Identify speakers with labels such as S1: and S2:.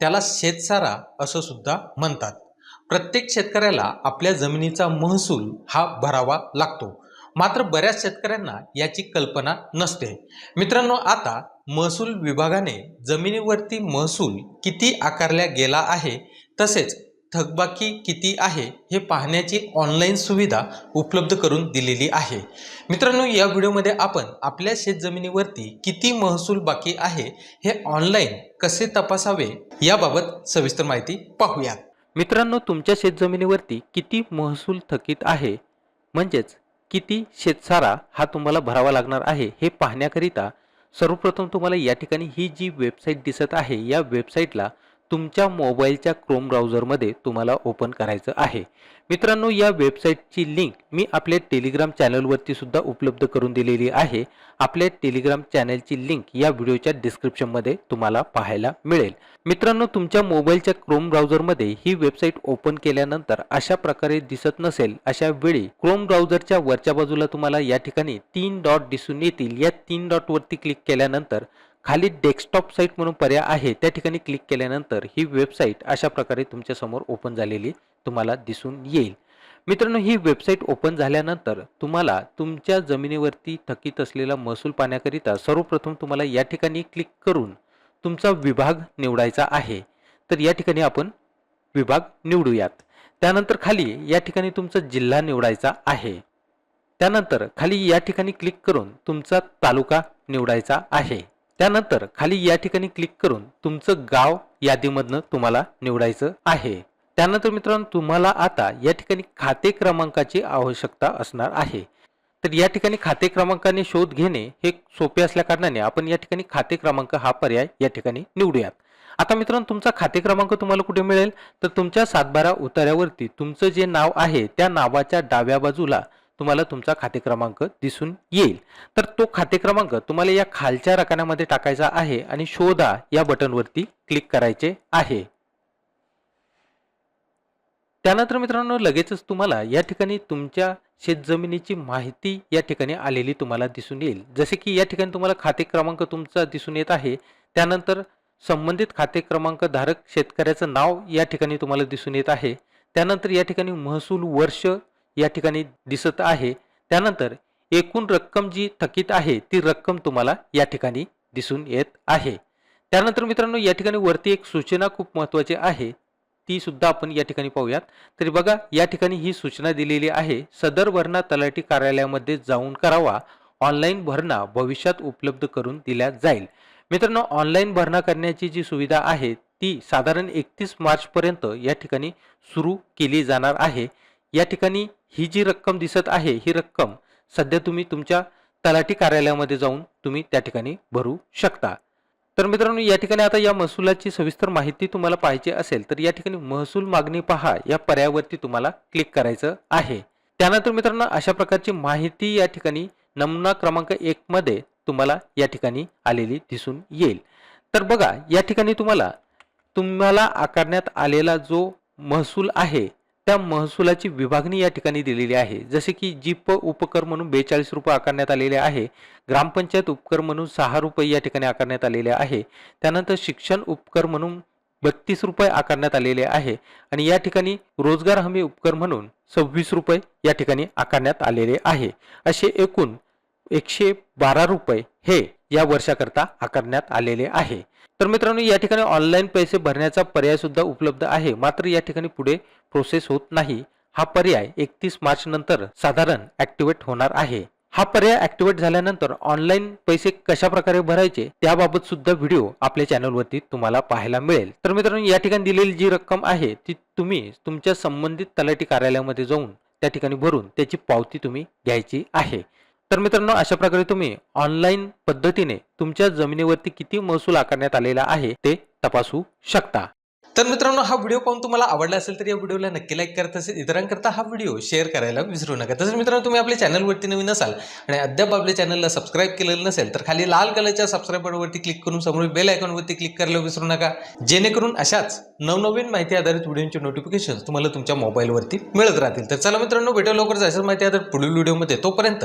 S1: त्याला शेतसारा असं सुद्धा म्हणतात. प्रत्येक शेतकऱ्याला आपल्या जमिनीचा महसूल हा भरावा लागतो. मात्र बऱ्याच शेतकऱ्यांना याची कल्पना नसते. मित्रांनो आता महसूल विभागाने जमिनीवरती महसूल किती आकारला गेला आहे तसेच थकबाकी किती आहे हे पाहण्याची ऑनलाईन सुविधा उपलब्ध करून दिलेली आहे. मित्रांनो या व्हिडिओमध्ये आपण आपल्या शेतजमिनीवरती किती महसूल बाकी आहे हे ऑनलाईन कसे तपासावे याबाबत सविस्तर माहिती पाहूयात.
S2: मित्रांनो तुमच्या शेतजमिनीवरती किती महसूल थकीत आहे? म्हणजेच किती शेतसारा हा तुम्हाला भरावा लागणार आहे हे पाहण्याकरिता सर्वप्रथम तुम्हाला या ठिकाणी ही जी वेबसाईट दिसत आहे या वेबसाईटला तुमच्या मोबाईलच्या क्रोम ब्राउझरमध्ये तुम्हाला ओपन करायचं आहे. मित्रांनो या वेबसाईटची लिंक मी आपल्या टेलिग्राम चॅनलवरती सुद्धा उपलब्ध करून दिलेली आहे. आपल्या टेलिग्राम चॅनलची लिंक या व्हिडिओच्या डिस्क्रिप्शनमध्ये तुम्हाला पाहायला मिळेल. मित्रांनो तुमच्या मोबाईलच्या क्रोम ब्राउझरमध्ये ही वेबसाईट ओपन केल्यानंतर अशा प्रकारे दिसत नसेल अशा वेळी क्रोम ब्राउझरच्या वरच्या बाजूला तुम्हाला या ठिकाणी तीन डॉट दिसून येतील. या तीन डॉटवरती क्लिक केल्यानंतर खाली डेस्कटॉप साईट म्हणून पर्याय आहे त्या ठिकाणी क्लिक केल्यानंतर ही वेबसाईट अशा प्रकारे तुमच्यासमोर ओपन झालेली तुम्हाला दिसून येईल. मित्रांनो ही वेबसाईट ओपन झाल्यानंतर तुम्हाला तुमच्या जमिनीवरती थकीत असलेला महसूल पाहण्याकरिता सर्वप्रथम तुम्हाला या ठिकाणी क्लिक करून तुमचा विभाग निवडायचा आहे. तर या ठिकाणी आपण विभाग निवडूयात. त्यानंतर खाली या ठिकाणी तुमचा जिल्हा निवडायचा आहे. त्यानंतर खाली या ठिकाणी क्लिक करून तुमचा तालुका निवडायचा आहे. त्यानंतर खाली या ठिकाणी क्लिक करून तुमचं गाव यादीमधनं तुम्हाला निवडायचं आहे. त्यानंतर मित्रांनो तुम्हाला आता या ठिकाणी खाते क्रमांकाची आवश्यकता असणार आहे. तर या ठिकाणी खाते क्रमांकाने शोध घेणे हे सोपे असल्या कारणाने आपण या ठिकाणी खाते क्रमांक हा पर्याय या ठिकाणी निवडूयात. आता मित्रांनो तुमचा खाते क्रमांक तुम्हाला कुठे मिळेल? तर तुमच्या सातबारा उतार्यावरती तुमचं जे नाव आहे त्या नावाच्या डाव्या बाजूला तुम्हाला तुमचा खाते क्रमांक दिसून येईल. तर तो खाते क्रमांक तुम्हाला या खालच्या रकान्यामध्ये टाकायचा आहे आणि शोधा या बटनवरती क्लिक करायचे आहे. त्यानंतर मित्रांनो लगेचच तुम्हाला या ठिकाणी तुमच्या शेतजमिनीची माहिती या ठिकाणी आलेली तुम्हाला दिसून येईल. जसे की या ठिकाणी तुम्हाला खाते क्रमांक तुमचा दिसून येत आहे. त्यानंतर संबंधित खाते क्रमांक धारक शेतकऱ्याचं नाव या ठिकाणी तुम्हाला दिसून येत आहे. त्यानंतर या ठिकाणी महसूल वर्ष या ठिकाणी दिसत आहे. त्यानंतर एकूण रक्कम जी थकीत आहे ती रक्कम तुम्हाला या ठिकाणी दिसून येत आहे. त्यानंतर मित्रांनो या ठिकाणी वरती एक सूचना खूप महत्त्वाची आहे. ती सुद्धा आपण या ठिकाणी पाहूयात. तरी बघा या ठिकाणी ही सूचना दिलेली आहे सदर भरणा तलाठी कार्यालयामध्ये जाऊन करावा. ऑनलाईन भरणा भविष्यात उपलब्ध करून दिल्या जाईल. मित्रांनो ऑनलाईन भरणा करण्याची जी सुविधा आहे ती साधारण एकतीस मार्चपर्यंत या ठिकाणी सुरू केली जाणार आहे. या ठिकाणी ही जी रक्कम दिसत आहे ही रक्कम सध्या तुम्ही तुमच्या तलाठी कार्यालयामध्ये जाऊन तुम्ही त्या ठिकाणी भरू शकता. तर मित्रांनो या ठिकाणी आता या महसुलाची सविस्तर माहिती तुम्हाला पाहिजे असेल तर या ठिकाणी महसूल मागणी पहा या पर्यायावरती तुम्हाला क्लिक करायचं आहे. त्यानंतर मित्रांनो अशा प्रकारची माहिती या ठिकाणी नमुना क्रमांक एक मध्ये तुम्हाला या ठिकाणी आलेली दिसून येईल. तर बघा या ठिकाणी तुम्हाला तुम्हाला आकारण्यात आलेला जो महसूल आहे त्या महसुलाची विभागणी या ठिकाणी दिलेली आहे. जसे की जीप उपकर म्हणून बेचाळीस रुपये आकारण्यात आलेले आहे. ग्रामपंचायत उपकर म्हणून सहा रुपये या ठिकाणी आकारण्यात आलेले आहे. त्यानंतर शिक्षण उपकर म्हणून बत्तीस रुपये आकारण्यात आलेले आहे. आणि या ठिकाणी रोजगार हमी उपकर म्हणून सव्वीस रुपये या ठिकाणी आकारण्यात आलेले आहे. असे एकूण एकशे बारा रुपये हे या वर्षाकरता आकारण्यात आलेले आहे. तर मित्रांनो या ठिकाणी ऑनलाईन पैसे भरण्याचा पर्याय सुद्धा उपलब्ध आहे. मात्र या ठिकाणी पुढे प्रोसेस होत नाही. हा पर्याय एकतीस मार्च नंतर साधारण ऍक्टिव्हेट होणार आहे. हा पर्याय ऍक्टिव्हेट झाल्यानंतर ऑनलाईन पैसे कशा प्रकारे भरायचे त्याबाबत सुद्धा व्हिडिओ आपल्या चॅनलवरती तुम्हाला पाहायला मिळेल. तर मित्रांनो या ठिकाणी दिलेली जी रक्कम आहे ती तुम्ही तुमच्या संबंधित तलाठी कार्यालयामध्ये जाऊन त्या ठिकाणी भरून त्याची पावती तुम्ही घ्यायची आहे. तर मित्रांनो अशा प्रकारे तुम्ही ऑनलाईन पद्धतीने तुमच्या जमिनीवरती किती महसूल आकारण्यात आलेला आहे ते तपासू शकता.
S1: तर मित्रांनो हा व्हिडिओ पाहून तुम्हाला आवडला असेल तर या व्हिडिओला नक्की लाईक करत असेल. इतरांकरता हा व्हिडिओ शेअर करायला विसरू नका. तसंच मित्रांनो तुम्ही आपल्या चॅनलवरती नवीन असाल आणि अद्याप आपल्या चॅनलला सबस्क्राईब केलेलं नसेल तर खाली लाल कलरच्या सबस्क्राईब बटनवरती क्लिक करून समोर बेल आयकॉनवरती क्लिक करायला विसरू नका. जेणेकरून अशाच नवनवीन माहिती आधारित व्हिडिओचे नोटिफिकेशन तुम्हाला तुमच्या मोबाईलवरती मिळत राहतील. तर चला मित्रांनो भेटू लवकरच अशाच माहिती आधारित पुढील व्हिडिओमध्ये तोपर्यंत